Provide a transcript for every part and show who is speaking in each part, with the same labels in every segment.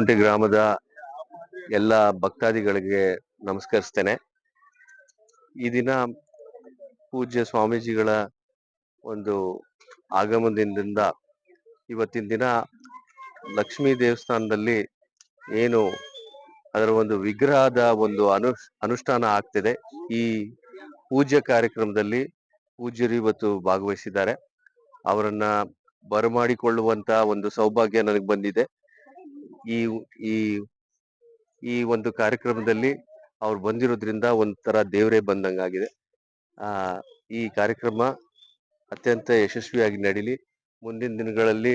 Speaker 1: ಓಜುಗುಂಟೆ ಗ್ರಾಮದ ಎಲ್ಲ ಭಕ್ತಾದಿಗಳಿಗೆ ನಮಸ್ಕರಿಸ್ತೇನೆ. ಈ ದಿನ ಪೂಜ್ಯ ಸ್ವಾಮೀಜಿಗಳ ಒಂದು ಆಗಮನದಿಂದ ಇವತ್ತಿನ ದಿನ ಲಕ್ಷ್ಮೀ ದೇವಸ್ಥಾನದಲ್ಲಿ ಏನು ಅದರ ಒಂದು ವಿಗ್ರಹದ ಒಂದು ಅನು, ಅನುಷ್ಠಾನ ಆಗ್ತಿದೆ. ಈ ಪೂಜ್ಯ ಕಾರ್ಯಕ್ರಮದಲ್ಲಿ ಪೂಜ್ಯರು ಇವತ್ತು ಭಾಗವಹಿಸಿದ್ದಾರೆ. ಅವರನ್ನ ಬರಮಾಡಿಕೊಳ್ಳುವಂತ ಒಂದು ಸೌಭಾಗ್ಯ ನನಗೆ ಬಂದಿದೆ. ಈ ಈ ಈ ಒಂದು ಕಾರ್ಯಕ್ರಮದಲ್ಲಿ ಅವ್ರು ಬಂದಿರೋದ್ರಿಂದ ಒಂಥರ ದೇವರೇ ಬಂದಂಗಾಗಿದೆ. ಆ, ಈ ಕಾರ್ಯಕ್ರಮ ಅತ್ಯಂತ ಯಶಸ್ವಿಯಾಗಿ ನಡೀಲಿ. ಮುಂದಿನ ದಿನಗಳಲ್ಲಿ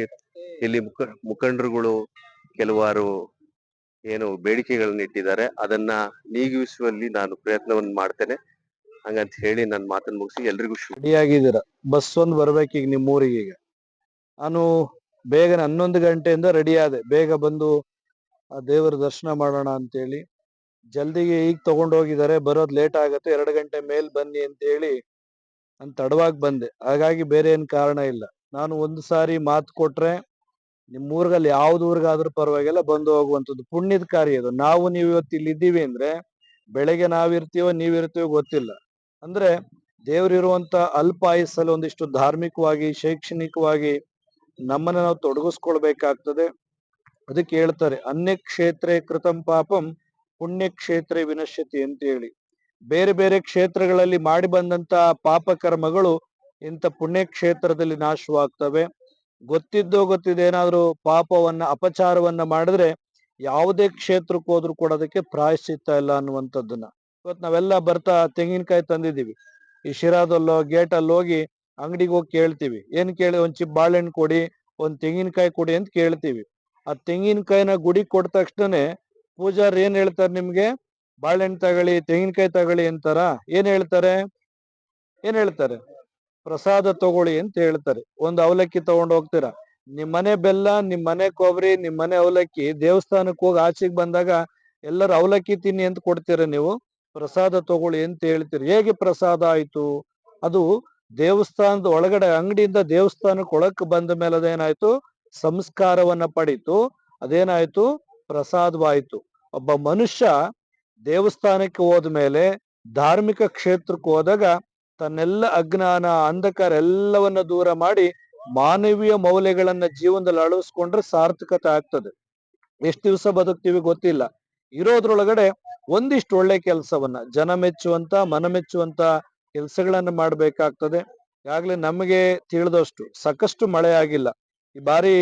Speaker 1: ಇಲ್ಲಿ ಮುಖ, ಮುಖಂಡರುಗಳು ಕೆಲವಾರು ಏನು ಬೇಡಿಕೆಗಳನ್ನ ಇಟ್ಟಿದ್ದಾರೆ. ಅದನ್ನ ನೀಗಿಸುವಲ್ಲಿ ನಾನು ಪ್ರಯತ್ನವನ್ನು ಮಾಡ್ತೇನೆ. ಹಂಗಂತ ಹೇಳಿ ನನ್ನ ಮಾತನ್ನು ಮುಗಿಸಿ ಎಲ್ರಿಗೂ ಶುಭ.
Speaker 2: ಬಸ್ ಒಂದು ಬರ್ಬೇಕೀಗ ನಿಮ್ಮ ಊರಿಗೆ ಈಗ ನಾನು ಬೇಗನೆ ಹನ್ನೊಂದು ಗಂಟೆಯಿಂದ ರೆಡಿ ಆದೆ. ಬೇಗ ಬಂದು ಆ ದೇವರ ದರ್ಶನ ಮಾಡೋಣ ಅಂತೇಳಿ. ಜಲ್ದಿಗೆ ಈಗ ತಗೊಂಡ್ ಹೋಗಿದ್ದಾರೆ ಬರೋದ್ ಲೇಟ್ ಆಗತ್ತೆ. ಎರಡು ಗಂಟೆ ಮೇಲ್ ಬನ್ನಿ ಅಂತ ಹೇಳಿ ನಾನು ತಡವಾಗಿ ಬಂದೆ. ಹಾಗಾಗಿ ಬೇರೆ ಏನ್ ಕಾರಣ ಇಲ್ಲ. ನಾನು ಒಂದು ಸಾರಿ ಮಾತು ಕೊಟ್ರೆ ನಿಮ್ ಊರ್ಗಲ್ಲಿ ಯಾವ್ದು ಊರಿಗಾದ್ರೂ ಪರವಾಗಿಲ್ಲ ಬಂದು ಹೋಗುವಂಥದ್ದು. ಪುಣ್ಯದ ಕಾರ್ಯ ಇದು. ನಾವು ನೀವು ಇವತ್ತು ಇಲ್ಲಿ ಇದ್ದೀವಿ ಅಂದ್ರೆ ಬೆಳಗ್ಗೆ ನಾವಿರ್ತೀವೋ ನೀವಿರ್ತೀವೋ ಗೊತ್ತಿಲ್ಲ. ಅಂದ್ರೆ ದೇವರಿರುವಂತ ಅಲ್ಪ ಆಯಸ್ಸಲ್ಲಿ ಒಂದಿಷ್ಟು ಧಾರ್ಮಿಕವಾಗಿ, ಶೈಕ್ಷಣಿಕವಾಗಿ ನಮ್ಮನ್ನ ನಾವು ತೊಡಗಿಸ್ಕೊಳ್ಬೇಕಾಗ್ತದೆ. ಅದಕ್ಕೆ ಹೇಳ್ತಾರೆ ಅನ್ಯ ಕ್ಷೇತ್ರ ಕೃತಂ ಪಾಪಂ ಪುಣ್ಯ ಕ್ಷೇತ್ರ ವಿನಶ್ಯತಿ ಅಂತ ಹೇಳಿ ಬೇರೆ ಬೇರೆ ಕ್ಷೇತ್ರಗಳಲ್ಲಿ ಮಾಡಿ ಬಂದಂತ ಪಾಪ ಕರ್ಮಗಳು ಇಂಥ ಪುಣ್ಯ ಕ್ಷೇತ್ರದಲ್ಲಿ ನಾಶವಾಗ್ತವೆ. ಗೊತ್ತಿದ್ದೋ ಗೊತ್ತಿದ್ದೇನಾದ್ರೂ ಪಾಪವನ್ನ, ಅಪಚಾರವನ್ನ ಮಾಡಿದ್ರೆ ಯಾವುದೇ ಕ್ಷೇತ್ರಕ್ಕೆ ಹೋದ್ರು ಕೂಡ ಅದಕ್ಕೆ ಪ್ರಾಯಶ್ಚಿತ್ತ ಇಲ್ಲ ಅನ್ನುವಂಥದ್ದನ್ನ. ಇವತ್ತು ನಾವೆಲ್ಲ ಬರ್ತಾ ತೆಂಗಿನಕಾಯಿ ತಂದಿದ್ದೀವಿ. ಈ ಶಿರಾದಲ್ಲೋ ಗೇಟಲ್ಲಿ ಹೋಗಿ ಅಂಗಡಿಗೆ ಹೋಗಿ ಕೇಳ್ತೀವಿ. ಏನ್ ಕೇಳಿ ಒಂದ್ ಚಿಪ್ ಬಾಳೆಹಣ್ಣು ಕೊಡಿ, ಒಂದ್ ತೆಂಗಿನಕಾಯಿ ಕೊಡಿ ಅಂತ ಕೇಳ್ತೀವಿ. ಆ ತೆಂಗಿನಕಾಯಿನ ಗುಡಿ ಕೊಟ್ಟ ತಕ್ಷಣನೇ ಪೂಜಾರ್ ಏನ್ ಹೇಳ್ತಾರೆ ನಿಮ್ಗೆ? ಬಾಳೆಹಣ್ಣು ತಗೊಳ್ಳಿ, ತೆಂಗಿನಕಾಯಿ ತಗೊಳ್ಳಿ ಅಂತಾರ. ಏನ್ ಹೇಳ್ತಾರೆ? ಏನ್ ಹೇಳ್ತಾರೆ? ಪ್ರಸಾದ ತಗೊಳ್ಳಿ ಅಂತ ಹೇಳ್ತಾರೆ. ಒಂದ್ ಅವಲಕ್ಕಿ ತಗೊಂಡ್ ಹೋಗ್ತೀರಾ? ನಿಮ್ ಮನೆ ಬೆಲ್ಲ, ನಿಮ್ ಮನೆ ಕೊಬ್ಬರಿ ನಿಮ್ ಮನೆ ಅವಲಕ್ಕಿ ದೇವಸ್ಥಾನಕ್ಕೆ ಹೋಗಿ ಆಚೆಗೆ ಬಂದಾಗ ಎಲ್ಲರೂ ಅವಲಕ್ಕಿ ತಿನ್ನಿ ಅಂತ ಕೊಡ್ತೀರ ನೀವು? ಪ್ರಸಾದ ತಗೊಳ್ಳಿ ಅಂತ ಹೇಳ್ತೀರಿ. ಹೇಗೆ ಪ್ರಸಾದ ಆಯ್ತು? ಅದು ದೇವಸ್ಥಾನದ ಒಳಗಡೆ ಅಂಗಡಿಯಿಂದ ದೇವಸ್ಥಾನಕ್ಕೆ ಒಳಕ್ ಬಂದ ಮೇಲೆ ಅದೇನಾಯ್ತು ಸಂಸ್ಕಾರವನ್ನ ಪಡೀತು. ಅದೇನಾಯ್ತು? ಪ್ರಸಾದವಾಯ್ತು. ಒಬ್ಬ ಮನುಷ್ಯ ದೇವಸ್ಥಾನಕ್ಕೆ ಹೋದ್ಮೇಲೆ ಧಾರ್ಮಿಕ ಕ್ಷೇತ್ರಕ್ಕೆ ಹೋದಾಗ ತನ್ನೆಲ್ಲ ಅಜ್ಞಾನ, ಅಂಧಕಾರ ಎಲ್ಲವನ್ನ ದೂರ ಮಾಡಿ ಮಾನವೀಯ ಮೌಲ್ಯಗಳನ್ನ ಜೀವನದಲ್ಲಿ ಅಳವಡಿಸ್ಕೊಂಡ್ರೆ ಸಾರ್ಥಕತೆ ಆಗ್ತದೆ. ಎಷ್ಟು ದಿವಸ ಬದುಕ್ತೀವಿ ಗೊತ್ತಿಲ್ಲ. ಇರೋದ್ರೊಳಗಡೆ ಒಂದಿಷ್ಟು ಒಳ್ಳೆ ಕೆಲಸವನ್ನ, ಜನ ಮೆಚ್ಚುವಂತ, ಮನ ಮೆಚ್ಚುವಂತ ಕೆಲಸಗಳನ್ನ ಮಾಡಬೇಕಾಗ್ತದೆ. ಈಗಾಗಲೇ ನಮಗೆ ತಿಳಿದಷ್ಟು ಸಾಕಷ್ಟು ಮಳೆ ಆಗಿಲ್ಲ. ಈ ಬಾರಿ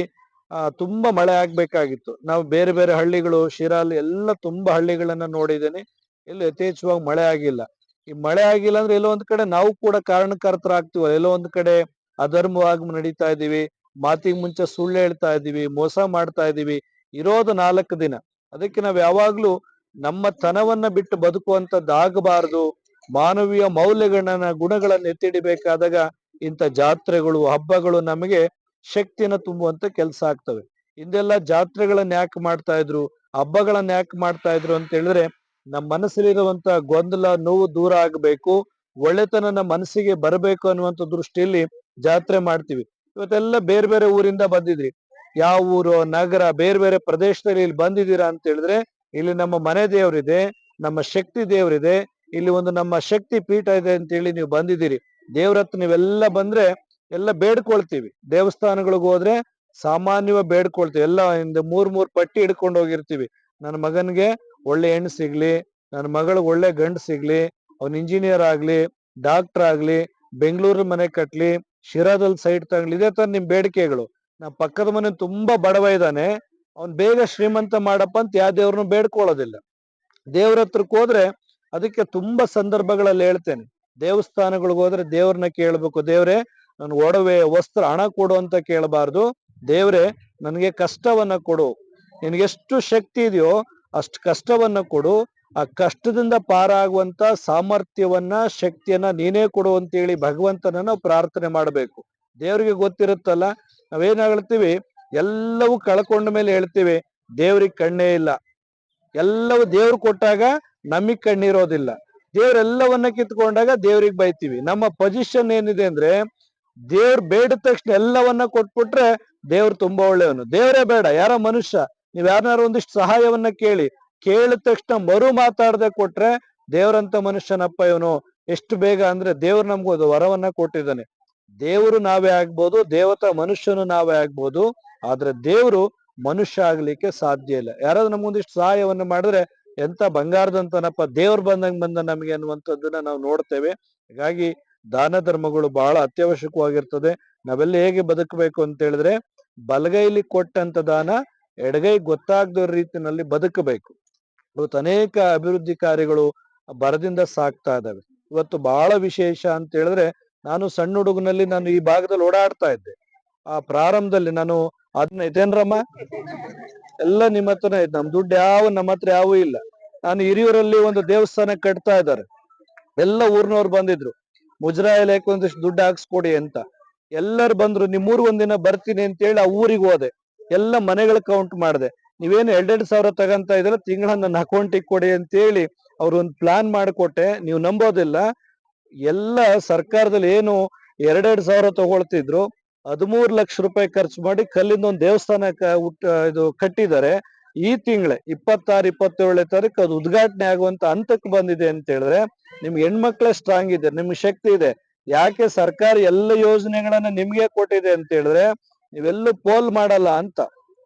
Speaker 2: ತುಂಬಾ ಮಳೆ ಆಗ್ಬೇಕಾಗಿತ್ತು. ನಾವು ಬೇರೆ ಬೇರೆ ಹಳ್ಳಿಗಳು, ಶಿರಾಲ್ ಎಲ್ಲ ತುಂಬಾ ಹಳ್ಳಿಗಳನ್ನ ನೋಡಿದ್ದೇನೆ. ಎಲ್ಲೂ ಯಥೇಚ್ಛವಾಗಿ ಮಳೆ ಆಗಿಲ್ಲ. ಈ ಮಳೆ ಆಗಿಲ್ಲ ಅಂದ್ರೆ ಎಲ್ಲೋ ಒಂದ್ ಕಡೆ ನಾವು ಕೂಡ ಕಾರಣಕರ್ತರಾಗ್ತೀವಲ್ಲ. ಎಲ್ಲೋ ಒಂದ್ ಕಡೆ ಅಧರ್ಮವಾಗಿ ನಡೀತಾ ಇದೀವಿ ಮಾತಿಗೆ ಮುಂಚೆ ಸುಳ್ಳು ಹೇಳ್ತಾ ಇದೀವಿ ಮೋಸ ಮಾಡ್ತಾ ಇದೀವಿ ಇರೋದು ನಾಲ್ಕು ದಿನ. ಅದಕ್ಕೆ ನಾವ್ ಯಾವಾಗ್ಲೂ ನಮ್ಮ ತನವನ್ನ ಬಿಟ್ಟು ಬದುಕುವಂತದ್ದಾಗಬಾರದು. ಮಾನವೀಯ ಮೌಲ್ಯಗಳನ್ನ ಗುಣಗಳನ್ನ ಎತ್ತಿಡಿಬೇಕಾದಾಗ ಇಂಥ ಜಾತ್ರೆಗಳು, ಹಬ್ಬಗಳು ನಮಗೆ ಶಕ್ತಿಯನ್ನು ತುಂಬುವಂತ ಕೆಲಸ ಆಗ್ತವೆ. ಹಿಂದೆಲ್ಲ ಜಾತ್ರೆಗಳನ್ನ ಯಾಕೆ ಮಾಡ್ತಾ ಇದ್ರು, ಹಬ್ಬಗಳನ್ನ ಯಾಕೆ ಮಾಡ್ತಾ ಇದ್ರು ಅಂತ ಹೇಳಿದ್ರೆ ನಮ್ಮ ಮನಸ್ಸಲ್ಲಿರುವಂತ ಗೊಂದಲ, ನೋವು ದೂರ ಆಗ್ಬೇಕು ಒಳ್ಳೆತನ ನಮ್ಮ ಮನಸ್ಸಿಗೆ ಬರಬೇಕು ಅನ್ನುವಂತ ದೃಷ್ಟಿಯಲ್ಲಿ ಜಾತ್ರೆ ಮಾಡ್ತೀವಿ. ಇವತ್ತೆಲ್ಲ ಬೇರೆ ಬೇರೆ ಊರಿಂದ ಬಂದಿದ್ರಿ. ಯಾವ ಊರು, ನಗರ, ಬೇರೆ ಬೇರೆ ಪ್ರದೇಶದಲ್ಲಿ ಇಲ್ಲಿ ಬಂದಿದ್ದೀರಾ ಅಂತ ಹೇಳಿದ್ರೆ ಇಲ್ಲಿ ನಮ್ಮ ಮನೆ ದೇವರಿದೆ, ನಮ್ಮ ಶಕ್ತಿ ದೇವರಿದೆ ಇಲ್ಲಿ ಒಂದು ನಮ್ಮ ಶಕ್ತಿ ಪೀಠ ಇದೆ ಅಂತ ಹೇಳಿ ನೀವು ಬಂದಿದ್ದೀರಿ. ದೇವ್ರ ಹತ್ರ ನೀವೆಲ್ಲ ಬಂದ್ರೆ ಎಲ್ಲ ಬೇಡ್ಕೊಳ್ತೀವಿ. ದೇವಸ್ಥಾನಗಳಿಗೆ ಹೋದ್ರೆ ಸಾಮಾನ್ಯವಾಗಿ ಬೇಡ್ಕೊಳ್ತೀವಿ. ಎಲ್ಲ ಹಿಂದೆ ಮೂರ್ ಮೂರ್ ಪಟ್ಟಿ ಹಿಡ್ಕೊಂಡು ಹೋಗಿರ್ತೀವಿ. ನನ್ನ ಮಗನ್ಗೆ ಒಳ್ಳೆ ಹೆಣ್ಣು ಸಿಗ್ಲಿ ನನ್ನ ಮಗಳಿಗೆ ಒಳ್ಳೆ ಗಂಡು ಸಿಗ್ಲಿ, ಅವ್ನ್ ಇಂಜಿನಿಯರ್ ಆಗ್ಲಿ ಡಾಕ್ಟರ್ ಆಗ್ಲಿ, ಬೆಂಗಳೂರು ಮನೆ ಕಟ್ಲಿ ಶಿರಾದಲ್ಲಿ ಸೈಟ್ ತಗೊಳ್ಳಿ ಇದೇ ತರ ನಿಮ್ ಬೇಡಿಕೆಗಳು. ನಮ್ಮ ಪಕ್ಕದ ಮನೆ ತುಂಬಾ ಬಡವ ಇದ್ದಾನೆ. ಅವ್ನ್ ಬೇಗ ಶ್ರೀಮಂತ ಮಾಡಪ್ಪ ಅಂತ ಯಾವ ದೇವ್ರನ್ನು ಬೇಡ್ಕೊಳ್ಳೋದಿಲ್ಲ ದೇವ್ರ ಹತ್ರಕ್ಕೆ ಹೋದ್ರೆ ಅದಕ್ಕೆ ತುಂಬಾ ಸಂದರ್ಭಗಳಲ್ಲಿ ಹೇಳ್ತೇನೆ. ದೇವಸ್ಥಾನಗಳಿಗೆ ಹೋದ್ರೆ ದೇವ್ರನ್ನ ಕೇಳ್ಬೇಕು. ದೇವ್ರೆ, ನನ್ ಒಡವೆ, ವಸ್ತ್ರ, ಹಣ ಕೊಡು ಅಂತ ಕೇಳಬಾರ್ದು. ದೇವ್ರೆ, ನನಗೆ ಕಷ್ಟವನ್ನ ಕೊಡು. ನಿನ್ಗೆಷ್ಟು ಶಕ್ತಿ ಇದೆಯೋ ಅಷ್ಟು ಕಷ್ಟವನ್ನ ಕೊಡು. ಆ ಕಷ್ಟದಿಂದ ಪಾರಾಗುವಂತ ಸಾಮರ್ಥ್ಯವನ್ನ, ಶಕ್ತಿಯನ್ನ ನೀನೇ ಕೊಡು ಅಂತೇಳಿ ಭಗವಂತನ ನಾವು ಪ್ರಾರ್ಥನೆ ಮಾಡಬೇಕು. ದೇವ್ರಿಗೆ ಗೊತ್ತಿರುತ್ತಲ್ಲ, ನಾವೇನ್ ಹೇಳ್ತೀವಿ? ಎಲ್ಲವೂ ಕಳ್ಕೊಂಡ ಮೇಲೆ ಹೇಳ್ತೀವಿ, ದೇವ್ರಿಗೆ ಕಣ್ಣೇ ಇಲ್ಲ. ಎಲ್ಲವೂ ದೇವ್ರು ಕೊಟ್ಟಾಗ ನಮಗ್ ಕಣ್ಣಿರೋದಿಲ್ಲ. ದೇವ್ರೆಲ್ಲವನ್ನ ಕಿತ್ಕೊಂಡಾಗ ದೇವ್ರಿಗೆ ಬೈತೀವಿ. ನಮ್ಮ ಪೊಸಿಷನ್ ಏನಿದೆ ಅಂದ್ರೆ, ದೇವ್ರ ಬೇಡ ತಕ್ಷಣ ಎಲ್ಲವನ್ನ ಕೊಟ್ಬಿಟ್ರೆ ದೇವ್ರು ತುಂಬಾ ಒಳ್ಳೆಯವನು. ದೇವ್ರೇ ಬೇಡ, ಯಾರೋ ಮನುಷ್ಯ. ನೀವ್ ಯಾರನ್ನಾರು ಒಂದಿಷ್ಟು ಸಹಾಯವನ್ನ ಕೇಳಿ, ಕೇಳಿದ ತಕ್ಷಣ ಮರು ಮಾತಾಡದೆ ಕೊಟ್ರೆ ದೇವ್ರಂತ ಮನುಷ್ಯನಪ್ಪ ಇವನು. ಎಷ್ಟು ಬೇಗ ಅಂದ್ರೆ ದೇವ್ರು ನಮ್ಗೊಂದು ವರವನ್ನ ಕೊಟ್ಟಿದ್ದಾನೆ. ದೇವರು ನಾವೇ ಆಗ್ಬೋದು, ದೇವತಾ ಮನುಷ್ಯನು ನಾವೇ ಆಗ್ಬೋದು. ಆದ್ರೆ ದೇವ್ರು ಮನುಷ್ಯ ಆಗ್ಲಿಕ್ಕೆ ಸಾಧ್ಯ ಇಲ್ಲ. ಯಾರಾದ್ರೂ ನಮ್ಗೊಂದಿಷ್ಟು ಸಹಾಯವನ್ನ ಮಾಡಿದ್ರೆ ಎಂತ ಬಂಗಾರದಂತನಪ್ಪ ದೇವ್ರು ಬಂದಂಗ್ ಬಂದ ನಮಗೆ ಅನ್ನುವಂಥದ್ದನ್ನ ನಾವು ನೋಡ್ತೇವೆ. ಹೀಗಾಗಿ ದಾನ ಧರ್ಮಗಳು ಬಹಳ ಅತ್ಯವಶ್ಯಕವಾಗಿರ್ತದೆ. ನಾವೆಲ್ಲ ಹೇಗೆ ಬದುಕಬೇಕು ಅಂತ ಹೇಳಿದ್ರೆ ಬಲಗೈಲಿ ಕೊಟ್ಟಂತ ದಾನ ಎಡಗೈ ಗೊತ್ತಾಗದ ರೀತಿನಲ್ಲಿ ಬದುಕಬೇಕು. ಇವತ್ತು ಅನೇಕ ಅಭಿವೃದ್ಧಿ ಕಾರ್ಯಗಳು ಬರದಿಂದ ಸಾಕ್ತಾ ಇದ್ದಾವೆ. ಇವತ್ತು ಬಹಳ ವಿಶೇಷ ಅಂತ ಹೇಳಿದ್ರೆ ನಾನು ಸಣ್ಣ ಹುಡುಗನಲ್ಲಿ ನಾನು ಈ ಭಾಗದಲ್ಲಿ ಓಡಾಡ್ತಾ ಇದ್ದೆ. ಆ ಪ್ರಾರಂಭದಲ್ಲಿ ನಾನು ಅದನ್ನ ಇದೇನ್ರಮ್ಮ ಎಲ್ಲ ನಿಮ್ಮ ಹತ್ರನೇ ಐತೆ. ನಮ್ ದುಡ್ಡು ಯಾವ ನಮ್ಮ ಹತ್ರ ಯಾವೂ ಇಲ್ಲ. ನಾನು ಹಿರಿಯೂರಲ್ಲಿ ಒಂದು ದೇವಸ್ಥಾನ ಕಟ್ತಾ ಇದ್ದಾರೆ. ಎಲ್ಲ ಊರ್ನವ್ರು ಬಂದಿದ್ರು. ಮುಜ್ರಾಯಲ್ ಇಲಾಖೆ ಒಂದಿಷ್ಟು ದುಡ್ಡು ಹಾಕ್ಸ್ಕೊಡಿ ಅಂತ. ಎಲ್ಲರು ಬಂದ್ರು ನಿಮ್ಮೂರ್ ಒಂದಿನ ಬರ್ತೀನಿ ಅಂತ ಹೇಳಿ ಆ ಊರಿಗೆ ಹೋದೆ. ಎಲ್ಲ ಮನೆಗಳ ಕೌಂಟ್ ಮಾಡಿದೆ. ನೀವೇನು ಎರಡೆರಡು ಸಾವಿರ ತಗಂತ ಇದ್ರೆ ತಿಂಗಳ ನನ್ನ ಅಕೌಂಟಿಗೆ ಕೊಡಿ ಅಂತ ಹೇಳಿ ಅವ್ರು ಒಂದು ಪ್ಲಾನ್ ಮಾಡಿಕೊಟ್ಟೆ. ನೀವು ನಂಬೋದಿಲ್ಲ. ಎಲ್ಲ ಸರ್ಕಾರದಲ್ಲಿ ಏನು ಎರಡೆರಡು ಸಾವಿರ ತಗೊಳ್ತಿದ್ರು. ಹದಿಮೂರು ಲಕ್ಷ ರೂಪಾಯಿ ಖರ್ಚು ಮಾಡಿ ಕಲ್ಲಿಂದ ಒಂದು ದೇವಸ್ಥಾನ ಇದು ಕಟ್ಟಿದ್ದಾರೆ. ಈ ತಿಂಗಳ, ಇಪ್ಪತ್ತಾರು, ಇಪ್ಪತ್ತೇಳನೇ ತಾರೀಕು ಅದು ಉದ್ಘಾಟನೆ ಆಗುವಂತ ಹಂತಕ್ಕೆ ಬಂದಿದೆ ಅಂತ ಹೇಳಿದ್ರೆ, ನಿಮ್ಗೆ ಹೆಣ್ಮಕ್ಳೇ ಸ್ಟ್ರಾಂಗ್ ಇದೆ, ನಿಮ್ಗೆ ಶಕ್ತಿ ಇದೆ. ಯಾಕೆ ಸರ್ಕಾರ ಎಲ್ಲ ಯೋಜನೆಗಳನ್ನ ನಿಮ್ಗೆ ಕೊಟ್ಟಿದೆ ಅಂತ ಹೇಳಿದ್ರೆ, ನೀವೆಲ್ಲೂ ಪೋಲ್ ಮಾಡಲ್ಲ ಅಂತ.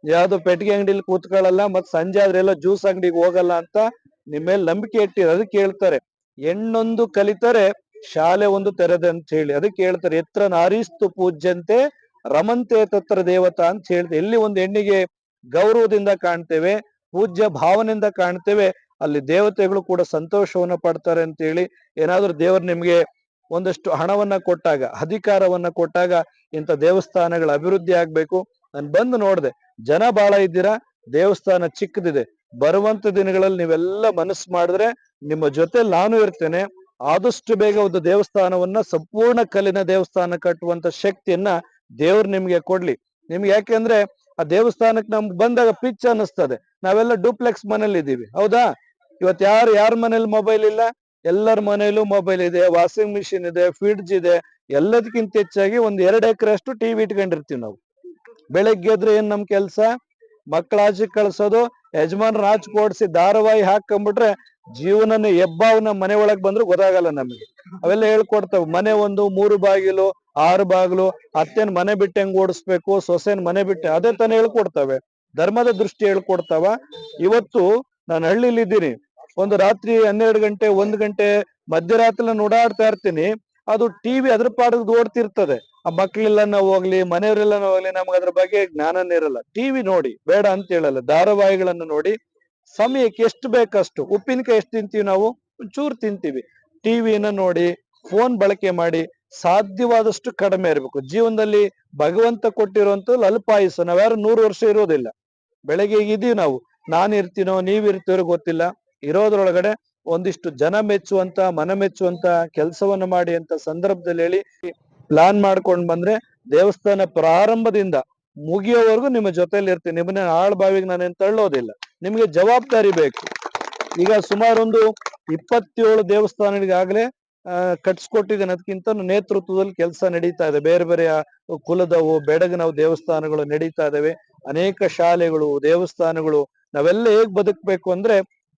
Speaker 2: ಯಾವ್ದು ಪೆಟ್ಟಿಗೆ ಅಂಗಡಿಲಿ ಕೂತ್ಕೊಳ್ಳಲ್ಲ ಮತ್ ಸಂಜೆ ಆದ್ರೆ ಎಲ್ಲ ಜ್ಯೂಸ್ ಅಂಗಡಿಗೆ ಹೋಗಲ್ಲ ಅಂತ ನಿಮ್ಮ ಮೇಲೆ ನಂಬಿಕೆ ಇಟ್ಟಿರೋದು ಕೇಳ್ತಾರೆ. ಹೆಣ್ಣೊಂದು ಕಲಿತರೆ ಶಾಲೆ ಒಂದು ತೆರೆದೆ ಅಂತ ಹೇಳಿ, ಅದಕ್ಕೆ ಹೇಳ್ತಾರೆ, ಎತ್ರ ನಾರಿಸ್ತು ಪೂಜ್ಯಂತೆ, ರಮಂತೆ ತತ್ರ ದೇವತಾ ಅಂತ ಹೇಳಿದೆ, ಎಲ್ಲಿ ಒಂದು ಹೆಣ್ಣಿಗೆ ಗೌರವದಿಂದ ಕಾಣ್ತೇವೆ, ಪೂಜ್ಯ ಭಾವನೆಯಿಂದ ಕಾಣ್ತೇವೆ, ಅಲ್ಲಿ ದೇವತೆಗಳು ಕೂಡ ಸಂತೋಷವನ್ನ ಪಡ್ತಾರೆ ಅಂತ ಹೇಳಿ, ಏನಾದ್ರೂ ದೇವರು ನಿಮ್ಗೆ ಒಂದಷ್ಟು ಹಣವನ್ನ ಕೊಟ್ಟಾಗ, ಅಧಿಕಾರವನ್ನ ಕೊಟ್ಟಾಗ ಇಂಥ ದೇವಸ್ಥಾನಗಳ ಅಭಿವೃದ್ಧಿ ಆಗ್ಬೇಕು. ನಾನು ಬಂದು ನೋಡ್ದೆ, ಜನ ಬಾಳ ಇದ್ದೀರಾ, ದೇವಸ್ಥಾನ ಚಿಕ್ಕದಿದೆ, ಬರುವಂತ ದಿನಗಳಲ್ಲಿ ನೀವೆಲ್ಲ ಮನಸ್ಸು ಮಾಡಿದ್ರೆ ನಿಮ್ಮ ಜೊತೆ ನಾನು ಇರ್ತೇನೆ. ಆದಷ್ಟು ಬೇಗ ಒಂದು ದೇವಸ್ಥಾನವನ್ನ ಸಂಪೂರ್ಣ ಕಲ್ಲಿನ ದೇವಸ್ಥಾನ ಕಟ್ಟುವಂತ ಶಕ್ತಿಯನ್ನ ದೇವ್ರು ನಿಮ್ಗೆ ಕೊಡ್ಲಿ. ನಿಮ್ಗೆ ಯಾಕೆಂದ್ರೆ ಆ ದೇವಸ್ಥಾನಕ್ಕೆ ನಮ್ಗೆ ಬಂದಾಗ ಪಿಚ್ ಅನ್ನಿಸ್ತದೆ. ನಾವೆಲ್ಲ ಡೂಪ್ಲೆಕ್ಸ್ ಮನೇಲಿ ಇದೀವಿ ಹೌದಾ? ಇವತ್ತು ಯಾರು, ಯಾರ ಮನೇಲಿ ಮೊಬೈಲ್ ಇಲ್ಲ? ಎಲ್ಲರ ಮನೇಲೂ ಮೊಬೈಲ್ ಇದೆ, ವಾಷಿಂಗ್ ಮಿಷಿನ್ ಇದೆ, ಫ್ರಿಡ್ಜ್ ಇದೆ. ಎಲ್ಲದಕ್ಕಿಂತ ಹೆಚ್ಚಾಗಿ ಒಂದ್ ಎರಡ್ ಎಕರೆ ಅಷ್ಟು ಟಿವಿ ಇಟ್ಕೊಂಡಿರ್ತೀವಿ ನಾವು. ಬೆಳಗ್ಗೆ ಎದ್ರೆ ಏನ್ ನಮ್ ಕೆಲ್ಸ? ಮಕ್ಕಳ ಆಚೆ ಕಳ್ಸೋದು ಯಜಮಾನ್ ರಾಜ್ ಕೊಡ್ಸಿ ಧಾರಾವಾಹಿ ಹಾಕೊಂಡ್ಬಿಟ್ರೆ ಜೀವನನ ಹೆಬ್ಬಾವನ ಮನೆ ಒಳಗ್ ಬಂದ್ರು ಗೊತ್ತಾಗಲ್ಲ ನಮ್ಗೆ. ಅವೆಲ್ಲ ಹೇಳ್ಕೊಡ್ತಾವ, ಮನೆ ಒಂದು ಮೂರು ಬಾಗಿಲು, ಆರು ಬಾಗಿಲು, ಅತ್ತೆನ್ ಮನೆ ಬಿಟ್ಟು ಹೆಂಗ್ ಓಡಿಸ್ಬೇಕು, ಸೊಸೆನ್ ಮನೆ ಬಿಟ್ಟು, ಅದೇ ತಾನೇ ಹೇಳ್ಕೊಡ್ತವೆ. ಧರ್ಮದ ದೃಷ್ಟಿ ಹೇಳ್ಕೊಡ್ತಾವ. ಇವತ್ತು ನಾನು ಹಳ್ಳಿಲಿ ಇದ್ದೀನಿ. ಒಂದು ರಾತ್ರಿ ಹನ್ನೆರಡು ಗಂಟೆ, ಒಂದ್ ಗಂಟೆ ಮಧ್ಯರಾತ್ರಿ ಓಡಾಡ್ತಾ ಇರ್ತೀನಿ. ಅದು ಟಿವಿ ಅದ್ರ ಪಾಡದ್ ಓಡ್ತಿರ್ತದೆ. ಆ ಮಕ್ಳೆಲ್ಲ ಹೋಗ್ಲಿ ಮನೆಯವರೆಲ್ಲ ಹೋಗ್ಲಿ ನಮ್ಗೆ ಅದ್ರ ಬಗ್ಗೆ ಜ್ಞಾನನೇ ಇರಲ್ಲ. ಟಿವಿ ನೋಡಿ, ಬೇಡ ಅಂತ ಹೇಳಲ್ಲ, ಧಾರಾವಾಹಿಗಳನ್ನು ನೋಡಿ ಸಮಯಕ್ಕೆ ಎಷ್ಟು ಬೇಕಷ್ಟು, ಉಪ್ಪಿನಕಾಯಿ ಎಷ್ಟು ತಿಂತೀವಿ ನಾವು? ಒಂಚೂರು ತಿಂತೀವಿ. ಟಿವಿನ ನೋಡಿ ಫೋನ್ ಬಳಕೆ ಮಾಡಿ, ಸಾಧ್ಯವಾದಷ್ಟು ಕಡಿಮೆ ಇರಬೇಕು. ಜೀವನದಲ್ಲಿ ಭಗವಂತ ಕೊಟ್ಟಿರುವಂತ ನಾವು ನಾವ್ಯಾರು ನೂರು ವರ್ಷ ಇರೋದಿಲ್ಲ. ಬೆಳಗ್ಗೆ ಇದೀವಿ ನಾವು. ನಾನು ಇರ್ತೀನೋ, ನೀವ್ ಇರ್ತೀರೋ ಗೊತ್ತಿಲ್ಲ. ಇರೋದ್ರೊಳಗಡೆ ಒಂದಿಷ್ಟು ಜನ ಮೆಚ್ಚುವಂತ, ಮನ ಮೆಚ್ಚುವಂತ ಕೆಲಸವನ್ನ ಮಾಡಿ ಅಂತ ಸಂದರ್ಭದಲ್ಲಿ ಹೇಳಿ ಪ್ಲಾನ್ ಮಾಡ್ಕೊಂಡ್ ಬಂದ್ರೆ ದೇವಸ್ಥಾನ ಪ್ರಾರಂಭದಿಂದ ಮುಗಿಯೋವರೆಗೂ ನಿಮ್ಮ ಜೊತೆಯಲ್ಲಿ ಇರ್ತೀನಿ. ನಿಮ್ಮನ್ನ ಆಳ್ ಬಾವಿಗೆ ನಾನೇನ್ ತಳ್ಳೋದಿಲ್ಲ. ನಿಮ್ಗೆ ಜವಾಬ್ದಾರಿ ಬೇಕು. ಈಗ ಸುಮಾರು ಒಂದು ಇಪ್ಪತ್ತೇಳು ದೇವಸ್ಥಾನಗಳಿಗಾಗಲೇ, ಆ ಕಟ್ಸ್ಕೊಟ್ಟಿದ್ದೇನೆ ಅದಕ್ಕಿಂತ ನೇತೃತ್ವದಲ್ಲಿ ಕೆಲಸ ನಡೀತಾ ಇದೆ. ಬೇರೆ ಬೇರೆ ಕುಲದವು, ಬೆಡಗಿನವು ದೇವಸ್ಥಾನಗಳು ನಡೀತಾ ಇದಾವೆ ಅನೇಕ ಶಾಲೆಗಳು, ದೇವಸ್ಥಾನಗಳು, ನಾವೆಲ್ಲ ಹೇಗ್ ಬದುಕ್ಬೇಕು ಅಂದ್ರೆ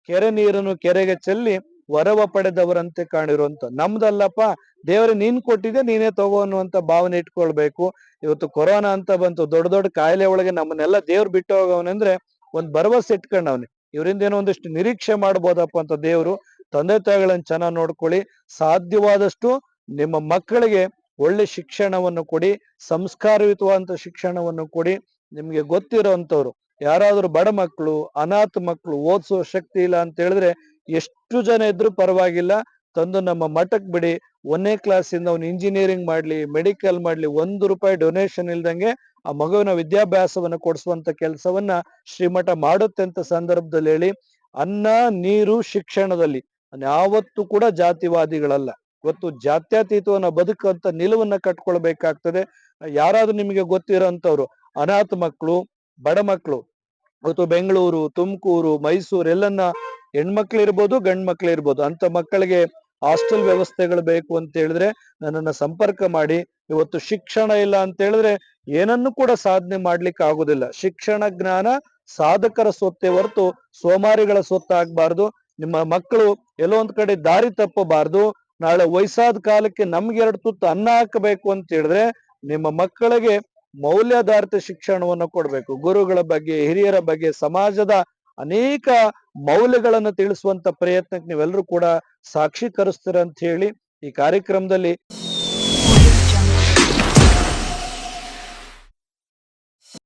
Speaker 2: ಕೆರೆ ನೀರನ್ನು ಕೆರೆಗೆ ಚೆಲ್ಲಿ ವರವ ಪಡೆದವರಂತೆ ಕಾಣಿರುವಂತ. ನಮ್ದಲ್ಲಪ್ಪ, ದೇವರ ನೀನ್ ಕೊಟ್ಟಿದ್ದೆ, ನೀನೇ ತಗೋ ಅನ್ನುವಂತ ಭಾವನೆ ಇಟ್ಕೊಳ್ಬೇಕು. ಇವತ್ತು ಕೊರೋನಾ ಅಂತ ಬಂತು, ದೊಡ್ಡ ದೊಡ್ಡ ಕಾಯಿಲೆ ಒಳಗೆ ನಮ್ಮನ್ನೆಲ್ಲ ದೇವ್ರು ಬಿಟ್ಟು ಹೋಗವನಂದ್ರೆ ಒಂದ್ ಭರವಸೆ ಇಟ್ಕೊಂಡವ್ನೆ. ಇವರಿಂದ ಏನೋ ಒಂದಿಷ್ಟು ನಿರೀಕ್ಷೆ ಮಾಡ್ಬೋದಪ್ಪ ಅಂತ ದೇವ್ರು. ತಂದೆ ತಾಯಿಗಳನ್ನ ಚೆನ್ನಾಗಿ ನೋಡ್ಕೊಳ್ಳಿ. ಸಾಧ್ಯವಾದಷ್ಟು ನಿಮ್ಮ ಮಕ್ಕಳಿಗೆ ಒಳ್ಳೆ ಶಿಕ್ಷಣವನ್ನು ಕೊಡಿ, ಸಂಸ್ಕಾರಯುತವಾದಂತ ಶಿಕ್ಷಣವನ್ನು ಕೊಡಿ. ನಿಮ್ಗೆ ಗೊತ್ತಿರೋಂಥವ್ರು. ಯಾರಾದ್ರೂ ಬಡ ಮಕ್ಕಳು, ಅನಾಥ ಮಕ್ಕಳು ಓದಿಸೋ ಶಕ್ತಿ ಇಲ್ಲ ಅಂತ ಹೇಳಿದ್ರೆ ಎಷ್ಟು ಜನ ಇದ್ರೂ ಪರವಾಗಿಲ್ಲ. ತಂದು ನಮ್ಮ ಮಠಕ್ ಬಿಡಿ. ಒಂದನೇ ಕ್ಲಾಸಿಂದ ಅವ್ನು ಇಂಜಿನಿಯರಿಂಗ್ ಮಾಡ್ಲಿ ಮೆಡಿಕಲ್ ಮಾಡ್ಲಿ, ಒಂದು ರೂಪಾಯಿ ಡೊನೇಷನ್ ಇಲ್ದಂಗೆ ಆ ಮಗುವಿನ ವಿದ್ಯಾಭ್ಯಾಸವನ್ನ ಕೊಡಿಸುವಂತ ಕೆಲಸವನ್ನ ಶ್ರೀಮಠ ಮಾಡುತ್ತೆ ಅಂತ ಸಂದರ್ಭದಲ್ಲಿ ಹೇಳಿ, ಅನ್ನ, ನೀರು, ಶಿಕ್ಷಣದಲ್ಲಿ. ಯಾವತ್ತು ಕೂಡ ಜಾತಿವಾದಿಗಳಲ್ಲ. ಇವತ್ತು ಜಾತ್ಯತೀತವನ್ನ ಬದುಕಂತ ನಿಲುವನ್ನ ಕಟ್ಕೊಳ್ಬೇಕಾಗ್ತದೆ. ಯಾರಾದ್ರೂ ನಿಮಗೆ ಗೊತ್ತಿರೋಂಥವ್ರು, ಅನಾಥ ಮಕ್ಕಳು ಬಡ ಮಕ್ಕಳು ಇವತ್ತು ಬೆಂಗಳೂರು, ತುಮಕೂರು, ಮೈಸೂರು ಎಲ್ಲನ್ನ ಹೆಣ್ಮಕ್ಳು ಇರ್ಬೋದು ಗಂಡ್ ಮಕ್ಳು ಇರ್ಬೋದು. ಅಂತ ಮಕ್ಕಳಿಗೆ ಹಾಸ್ಟೆಲ್ ವ್ಯವಸ್ಥೆಗಳು ಬೇಕು ಅಂತ ಹೇಳಿದ್ರೆ ನನ್ನನ್ನ ಸಂಪರ್ಕ ಮಾಡಿ, ಇವತ್ತು ಶಿಕ್ಷಣ ಇಲ್ಲ ಅಂತ ಹೇಳಿದ್ರೆ ಏನನ್ನು ಕೂಡ ಸಾಧನೆ ಮಾಡ್ಲಿಕ್ಕೆ ಆಗುದಿಲ್ಲ. ಶಿಕ್ಷಣ ಜ್ಞಾನ ಸಾಧಕರ ಸೊತ್ತೆ ಹೊರತು ಸೋಮಾರಿಗಳ ಸೊತ್ತಾಗ್ಬಾರ್ದು ನಿಮ್ಮ ಮಕ್ಕಳು ಎಲ್ಲೋ ಒಂದ್ ಕಡೆ ದಾರಿ ತಪ್ಪಬಾರ್ದು. ನಾಳೆ ವಯಸ್ಸಾದ ಕಾಲಕ್ಕೆ ನಮ್ಗೆ ಎರಡು ತುತ್ತು ಅನ್ನ ಹಾಕಬೇಕು ಅಂತ ಹೇಳಿದ್ರೆ ನಿಮ್ಮ ಮಕ್ಕಳಿಗೆ ಮೌಲ್ಯಾಧಾರಿತ ಶಿಕ್ಷಣವನ್ನು ಕೊಡ್ಬೇಕು. ಗುರುಗಳ ಬಗ್ಗೆ, ಹಿರಿಯರ ಬಗ್ಗೆ, ಸಮಾಜದ ಅನೇಕ ಮೌಲ್ಯಗಳನ್ನು ತಿಳಿಸುವಂತ ಪ್ರಯತ್ನಕ್ಕೆ ನೀವೆಲ್ಲರೂ ಕೂಡ ಸಾಕ್ಷೀಕರಿಸ್ತೀರ ಅಂತ ಹೇಳಿ ಈ ಕಾರ್ಯಕ್ರಮದಲ್ಲಿ